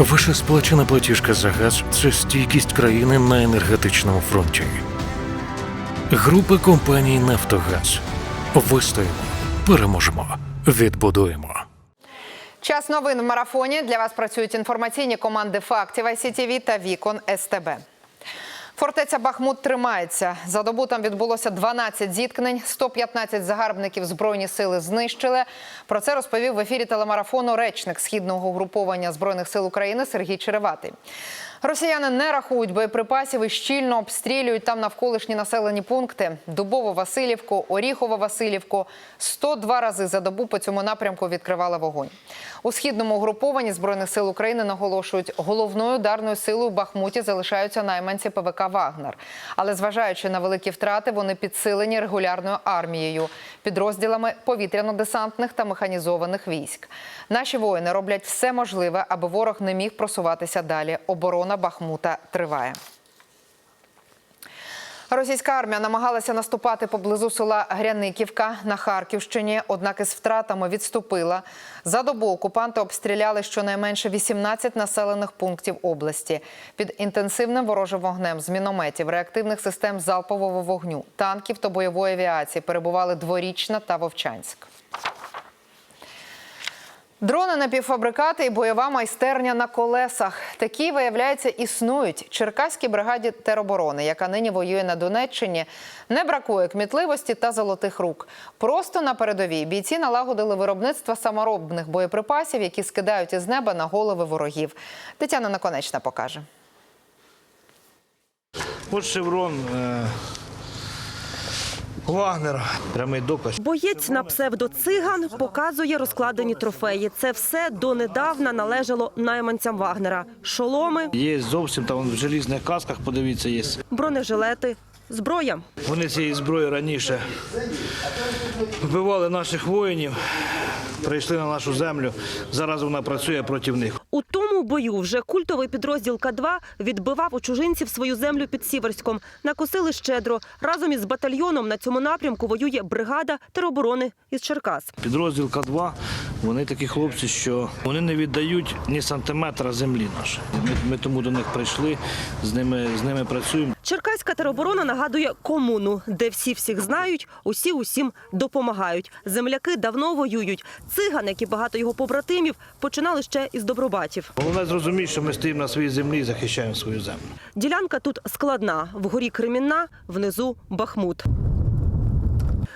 Ваша сплачена платіжка за газ це стійкість країни на енергетичному фронті. Група компаній Нафтогаз. Вистоїмо, переможемо, відбудуємо. Час новин в марафоні. Для вас працюють інформаційні команди фактів ICTV та Вікон СТБ. Фортеця Бахмут тримається. За добу там відбулося 12 зіткнень, 115 загарбників збройні сили знищили. Про це розповів в ефірі телемарафону речник східного угруповання збройних сил України Сергій Череватий. Росіяни не рахують боєприпасів і щільно обстрілюють там навколишні населені пункти: Дубово-Василівку, Оріхово-Василівку. 102 рази за добу по цьому напрямку відкривали вогонь. У східному угрупованні збройних сил України наголошують, головною ударною силою Бахмуті залишаються найманці ПВК Вагнер. Але зважаючи на великі втрати, вони підсилені регулярною армією, підрозділами повітряно-десантних та механізованих військ. Наші воїни роблять все можливе, аби ворог не міг просуватися далі. Оборона Бахмута триває. Російська армія намагалася наступати поблизу села Гряниківка на Харківщині, однак із втратами відступила. За добу окупанти обстріляли щонайменше 18 населених пунктів області. Під інтенсивним ворожим вогнем з мінометів, реактивних систем залпового вогню, танків та бойової авіації перебували Дворічна та Вовчанськ. Дрони напівфабрикати і бойова майстерня на колесах. Такі, виявляється, існують. Черкаській бригаді тероборони, яка нині воює на Донеччині, не бракує кмітливості та золотих рук. Просто на передовій бійці налагодили виробництво саморобних боєприпасів, які скидають із неба на голови ворогів. Тетяна Наконечна покаже. От шеврон е, Вагнера. Прямий доказ. Боєць на псевдоциган показує розкладені трофеї. Це все донедавна належало найманцям Вагнера. Шоломи, Є зовсім там в желізних касках, подивіться, є. бронежилети, зброя. Вони цієї зброї раніше вбивали наших воїнів, прийшли на нашу землю. Зараз вона працює проти них. У тому бою вже культовий підрозділ К-2 відбивав у чужинців свою землю під Сіверськом. Накосили щедро. Разом із батальйоном на цьому напрямку воює бригада тероборони із Черкас. Підрозділ К2, вони такі хлопці, що вони не віддають ні сантиметра землі нашої. Ми, ми тому до них прийшли, з ними, з ними працюємо. Черкаська тероборона нагадує комуну, де всі всіх знають, усі усім допомагають. Земляки давно воюють. Циган, як і багато його побратимів, починали ще із добробатів. Головне зрозуміти, що ми стоїмо на своїй землі і захищаємо свою землю. Ділянка тут складна. Вгорі Кремінна, внизу Бахмут.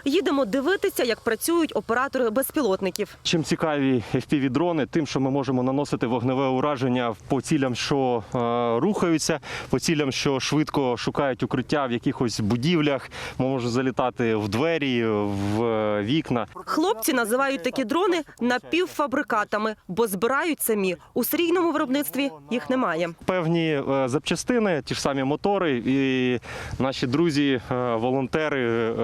Їдемо дивитися, як працюють оператори безпілотників. Чим цікаві FPV-дрони, тим, що ми можемо наносити вогневе ураження по цілям, що е, рухаються, по цілям, що швидко шукають укриття в якихось будівлях, Ми можуть залітати в двері, в е, вікна. Хлопці називають такі дрони напівфабрикатами, бо збирають самі. У серійному виробництві їх немає. Певні е, запчастини, ті ж самі мотори, і наші друзі, волонтери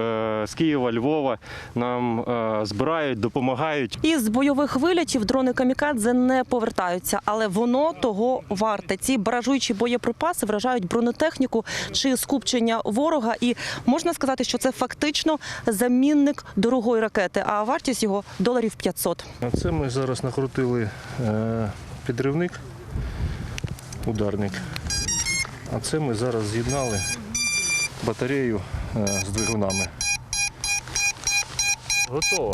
з Києва, Львова нам е, збирають, допомагають. Із бойових вилітів дрони камікадзе не повертаються, але воно того варте. Ці баражуючі боєприпаси вражають бронетехніку чи скупчення ворога. І можна сказати, що це фактично замінник дорогої ракети. А вартість його доларів 500. А це ми зараз накрутили е, підривник, ударник. А це ми зараз з'єднали батарею е, з двигунами. Готово.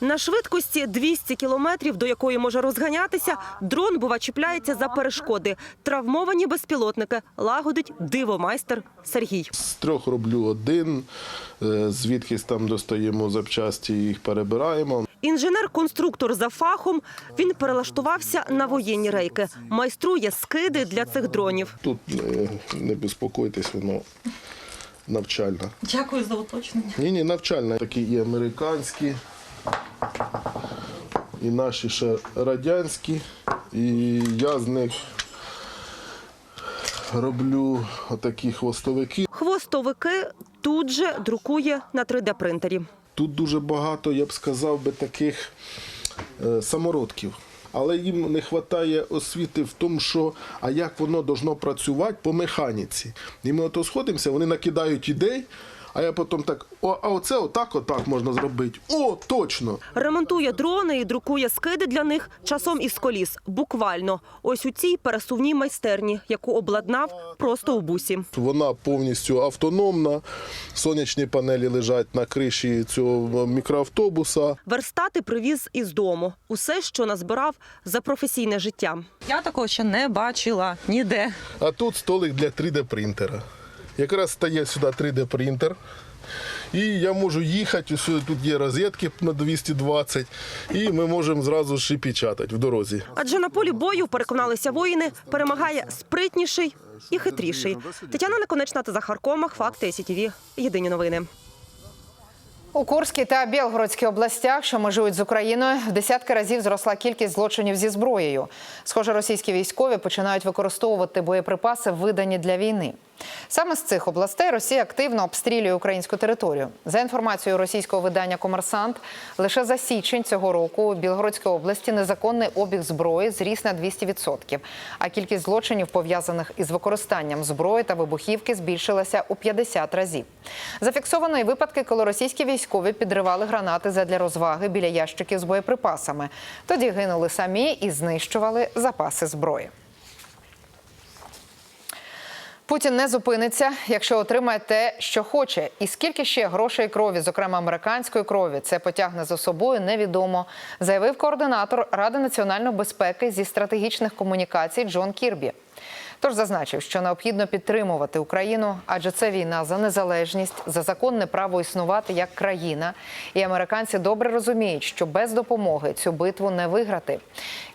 На швидкості 200 кілометрів, до якої може розганятися, дрон бува чіпляється за перешкоди. Травмовані безпілотники лагодить дивомайстер Сергій. З трьох роблю один, е, звідкись там достаємо запчасті, їх перебираємо. Інженер-конструктор за фахом. Він перелаштувався на воєнні рейки. Майструє скиди для цих дронів. Тут е, не безпокойтесь, воно навчальне. Дякую за уточнення. Ні, ні, навчальне. Такі і американські, і наші ще радянські. І я з них роблю отакі хвостовики. Хвостовики тут же друкує на 3D-принтері. Тут дуже багато, я б сказав би, таких е, самородків. Але їм не вистачає освіти в тому, що а як воно должно працювати по механіці. І ми ото сходимося, вони накидають ідей, А я потім так, о, а оце отак, отак можна зробити. О, точно! Ремонтує дрони і друкує скиди для них часом із коліс. Буквально. Ось у цій пересувній майстерні, яку обладнав просто у бусі. Вона повністю автономна. Сонячні панелі лежать на криші цього мікроавтобуса. Верстати привіз із дому. Усе, що назбирав за професійне життя. Я такого ще не бачила ніде. А тут столик для 3D принтера. Якраз стає сюди 3D принтер. І я можу їхати, ось тут є розетки на 220, і ми можемо зразу ж і печатати в дорозі. Адже на полі бою переконалися воїни, перемагає спритніший і хитріший. Тетяна Наконечна та Захар Комах. Факти СІТВ. Єдині новини. У Курській та Білгородській областях, що межують з Україною, в десятки разів зросла кількість злочинів зі зброєю. Схоже, російські військові починають використовувати боєприпаси, видані для війни. Саме з цих областей Росія активно обстрілює українську територію. За інформацією російського видання Комерсант, лише за січень цього року у Білгородській області незаконний обіг зброї зріс на 200%, а кількість злочинів, пов'язаних із використанням зброї та вибухівки, збільшилася у 50 разів. Зафіксовано і випадки, коли російські військові підривали гранати задля розваги біля ящиків з боєприпасами. Тоді гинули самі і знищували запаси зброї. Путін не зупиниться, якщо отримає те, що хоче. І скільки ще грошей крові, зокрема американської крові, це потягне за собою, невідомо, заявив координатор Ради національної безпеки зі стратегічних комунікацій Джон Кірбі. Тож зазначив, що необхідно підтримувати Україну, адже це війна за незалежність, за законне право існувати як країна. І американці добре розуміють, що без допомоги цю битву не виграти.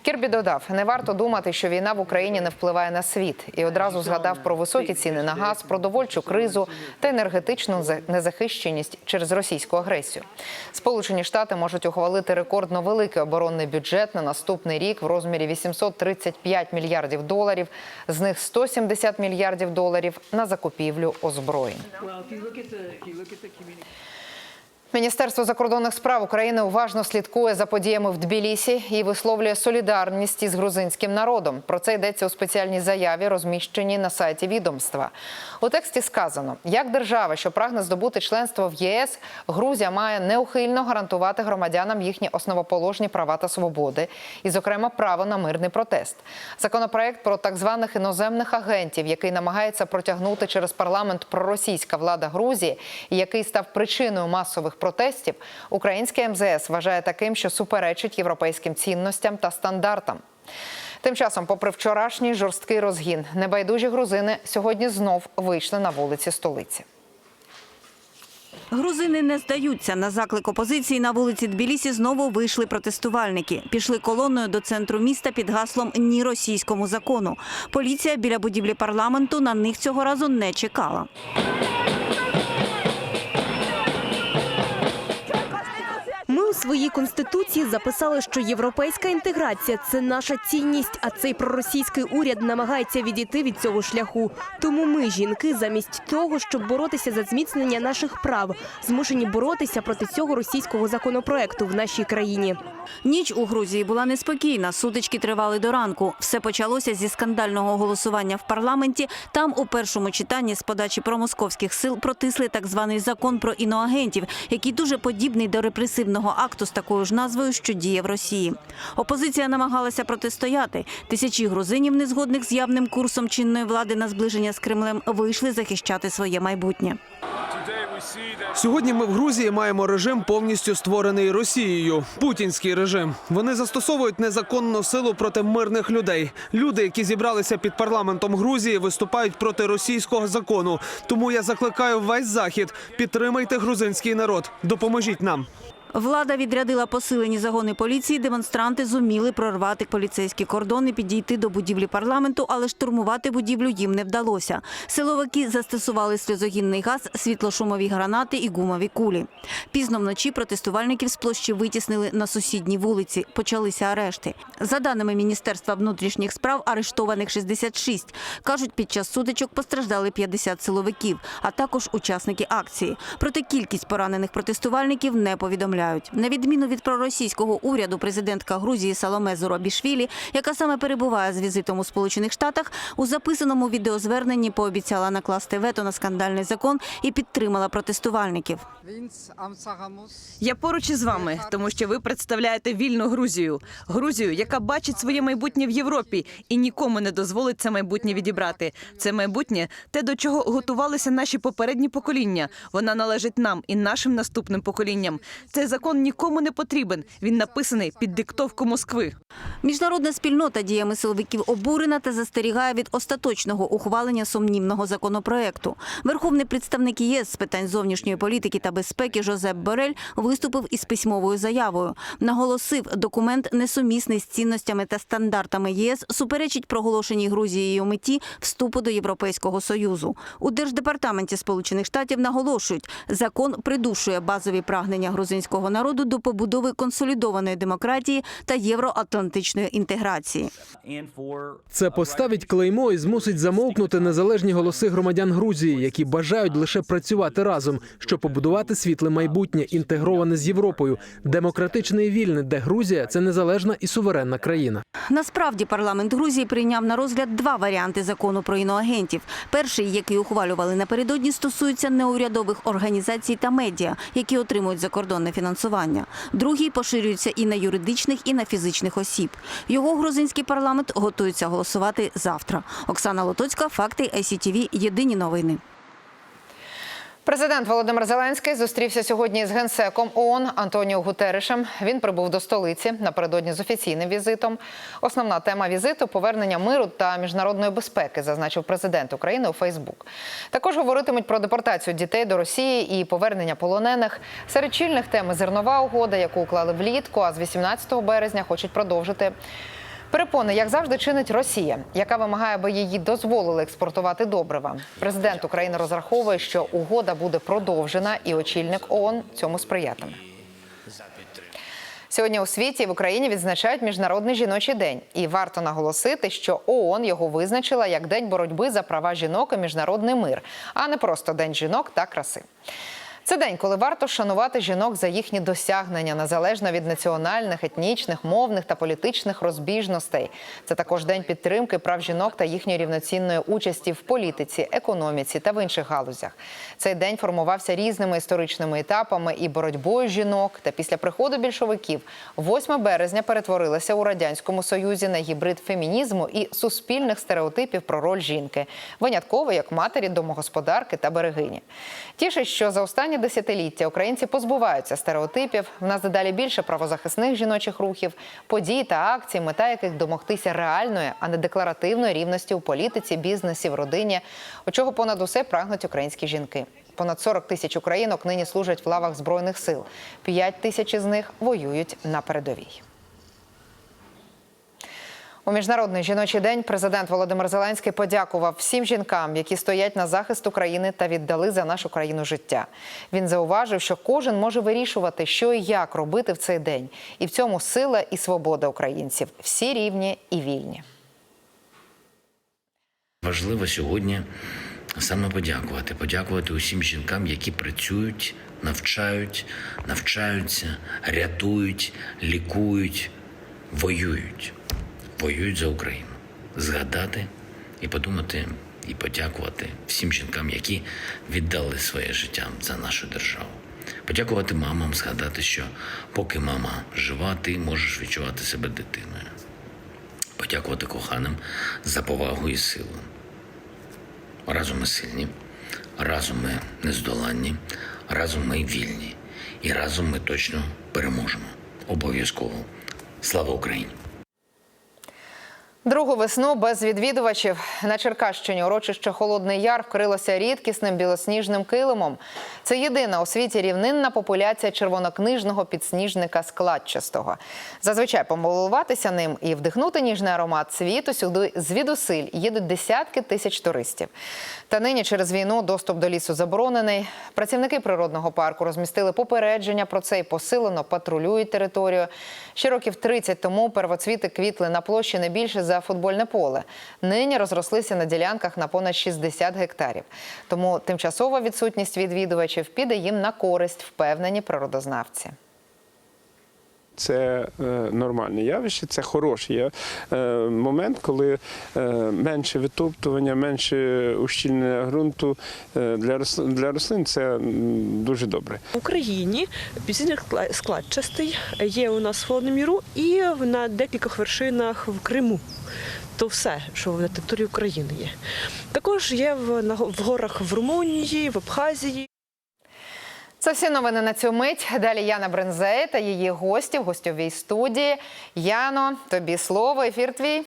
Кірбі додав: не варто думати, що війна в Україні не впливає на світ, і одразу згадав про високі ціни на газ, продовольчу кризу та енергетичну за- незахищеність через російську агресію. Сполучені Штати можуть ухвалити рекордно великий оборонний бюджет на наступний рік в розмірі 835 мільярдів доларів. З них 170 мільярдів доларів на закупівлю озброєнь. Міністерство закордонних справ України уважно слідкує за подіями в Тбілісі і висловлює солідарність із грузинським народом. Про це йдеться у спеціальній заяві, розміщеній на сайті відомства. У тексті сказано, як держава, що прагне здобути членство в ЄС, Грузія має неухильно гарантувати громадянам їхні основоположні права та свободи, і, зокрема, право на мирний протест. Законопроект про так званих іноземних агентів, який намагається протягнути через парламент проросійська влада Грузії, і який став причиною масових протестів, українське МЗС вважає таким, що суперечить європейським цінностям та стандартам. Тим часом, попри вчорашній жорсткий розгін, небайдужі грузини сьогодні знов вийшли на вулиці столиці. Грузини не здаються. На заклик опозиції на вулиці Тбілісі знову вийшли протестувальники. Пішли колоною до центру міста під гаслом «Ні російському закону». Поліція біля будівлі парламенту на них цього разу не чекала. Своїй конституції записали, що європейська інтеграція це наша цінність, а цей проросійський уряд намагається відійти від цього шляху. Тому ми, жінки, замість того, щоб боротися за зміцнення наших прав, змушені боротися проти цього російського законопроекту в нашій країні. Ніч у Грузії була неспокійна. Сутички тривали до ранку. Все почалося зі скандального голосування в парламенті. Там у першому читанні з подачі промосковських сил протисли так званий закон про іноагентів, який дуже подібний до репресивного акту з такою ж назвою, що діє в Росії. Опозиція намагалася протистояти. Тисячі грузинів, незгодних з явним курсом чинної влади на зближення з Кремлем, вийшли захищати своє майбутнє. Сьогодні ми в Грузії маємо режим повністю створений Росією. Путінський режим. Вони застосовують незаконну силу проти мирних людей. Люди, які зібралися під парламентом Грузії, виступають проти російського закону. Тому я закликаю весь захід підтримайте грузинський народ. Допоможіть нам. Влада відрядила посилені загони поліції. Демонстранти зуміли прорвати поліцейський кордон і підійти до будівлі парламенту, але штурмувати будівлю їм не вдалося. Силовики застосували сльозогінний газ, світлошумові гранати і гумові кулі. Пізно вночі протестувальників з площі витіснили на сусідній вулиці. Почалися арешти. За даними Міністерства внутрішніх справ, арештованих 66. Кажуть, під час сутичок постраждали 50 силовиків, а також учасники акції. Проте кількість поранених протестувальників не повідомляють. Заявляють, на відміну від проросійського уряду, президентка Грузії Саломе Зуробішвілі, яка саме перебуває з візитом у Сполучених Штатах, у записаному відеозверненні пообіцяла накласти вето на скандальний закон і підтримала протестувальників. Я поруч із вами, тому що ви представляєте вільну Грузію, Грузію, яка бачить своє майбутнє в Європі і нікому не дозволить це майбутнє відібрати. Це майбутнє те, до чого готувалися наші попередні покоління. Вона належить нам і нашим наступним поколінням. Цей закон нікому не потрібен. Він написаний під диктовку Москви. Міжнародна спільнота діями силовиків обурена та застерігає від остаточного ухвалення сумнівного законопроекту. Верховний представник ЄС з питань зовнішньої політики та безпеки Жозеп Борель виступив із письмовою заявою. Наголосив, документ несумісний з цінностями та стандартами ЄС, суперечить проголошеній Грузією меті вступу до Європейського союзу. У держдепартаменті Сполучених Штатів наголошують, закон придушує базові прагнення грузинського народу до побудови консолідованої демократії та євроатлантичної інтеграції. Це поставить клеймо і змусить замовкнути незалежні голоси громадян Грузії, які бажають лише працювати разом, щоб побудувати світле майбутнє, інтегроване з Європою, демократичне і вільне, де Грузія це незалежна і суверенна країна. Насправді парламент Грузії прийняв на розгляд два варіанти закону про іноагентів. Перший, який ухвалювали напередодні, стосується неурядових організацій та медіа, які отримують закордонне фінансування. Другий поширюється і на юридичних, і на фізичних осіб. Його грузинський парламент готується голосувати завтра. Оксана Лотоцька, факти ICTV, Єдині новини. Президент Володимир Зеленський зустрівся сьогодні з генсеком ООН Антоніо Гутеришем. Він прибув до столиці напередодні з офіційним візитом. Основна тема візиту повернення миру та міжнародної безпеки, зазначив президент України у Фейсбук. Також говоритимуть про депортацію дітей до Росії і повернення полонених. Серед чільних тем зернова угода, яку уклали влітку, а з 18 березня хочуть продовжити. Перепони, як завжди, чинить Росія, яка вимагає, аби її дозволили експортувати добрива. Президент України розраховує, що угода буде продовжена, і очільник ООН цьому сприятиме. Сьогодні у світі в Україні відзначають міжнародний жіночий день, і варто наголосити, що ООН його визначила як день боротьби за права жінок і міжнародний мир, а не просто день жінок та краси. Це день, коли варто шанувати жінок за їхні досягнення, незалежно від національних, етнічних, мовних та політичних розбіжностей. Це також день підтримки прав жінок та їхньої рівноцінної участі в політиці, економіці та в інших галузях. Цей день формувався різними історичними етапами і боротьбою жінок. Та після приходу більшовиків 8 березня перетворилося у радянському союзі на гібрид фемінізму і суспільних стереотипів про роль жінки, винятково як матері, домогосподарки та берегині. Тішить, що за останні десятиліття українці позбуваються стереотипів. В нас дедалі більше правозахисних жіночих рухів, подій та акцій, мета яких домогтися реальної, а не декларативної рівності у політиці, бізнесі, в родині, у чого понад усе прагнуть українські жінки. Понад 40 тисяч українок нині служать в лавах збройних сил. 5 тисяч із них воюють на передовій. У міжнародний жіночий день президент Володимир Зеленський подякував всім жінкам, які стоять на захист України та віддали за нашу країну життя. Він зауважив, що кожен може вирішувати, що і як робити в цей день, і в цьому сила і свобода українців. Всі рівні і вільні. Важливо сьогодні саме подякувати. Подякувати усім жінкам, які працюють, навчають, навчаються, рятують, лікують, воюють, воюють за Україну. Згадати і подумати, і подякувати всім жінкам, які віддали своє життя за нашу державу. Подякувати мамам, згадати, що поки мама жива, ти можеш відчувати себе дитиною. Подякувати коханим за повагу і силу. Разом ми сильні, разом ми нездоланні, разом ми вільні. І разом ми точно переможемо. Обов'язково. Слава Україні! Другу весну без відвідувачів на Черкащині урочище Холодний Яр вкрилося рідкісним білосніжним килимом. Це єдина у світі рівнинна популяція червонокнижного підсніжника складчастого. Зазвичай помилуватися ним і вдихнути ніжний аромат світу сюди звідусиль їдуть десятки тисяч туристів. Та нині через війну доступ до лісу заборонений. Працівники природного парку розмістили попередження про це і посилено патрулюють територію. Ще років 30 тому первоцвіти квітли на площі не більше за футбольне поле. Нині розрослися на ділянках на понад 60 гектарів. Тому тимчасова відсутність відвідувачів піде їм на користь, впевнені природознавці. Це е, нормальне явище, це хороший е, момент, коли е, менше витоптування, менше ущільнення ґрунту для рослин, це дуже добре. В Україні підсніжник складчастий є у нас в Холодному Яру і на декількох вершинах в Криму. То все, що на території України є. Також є в горах в Румунії, в Абхазії. Це всі новини на цю мить. Далі Яна Брензей та її гості в гостьовій студії. Яно, тобі слово, ефір твій.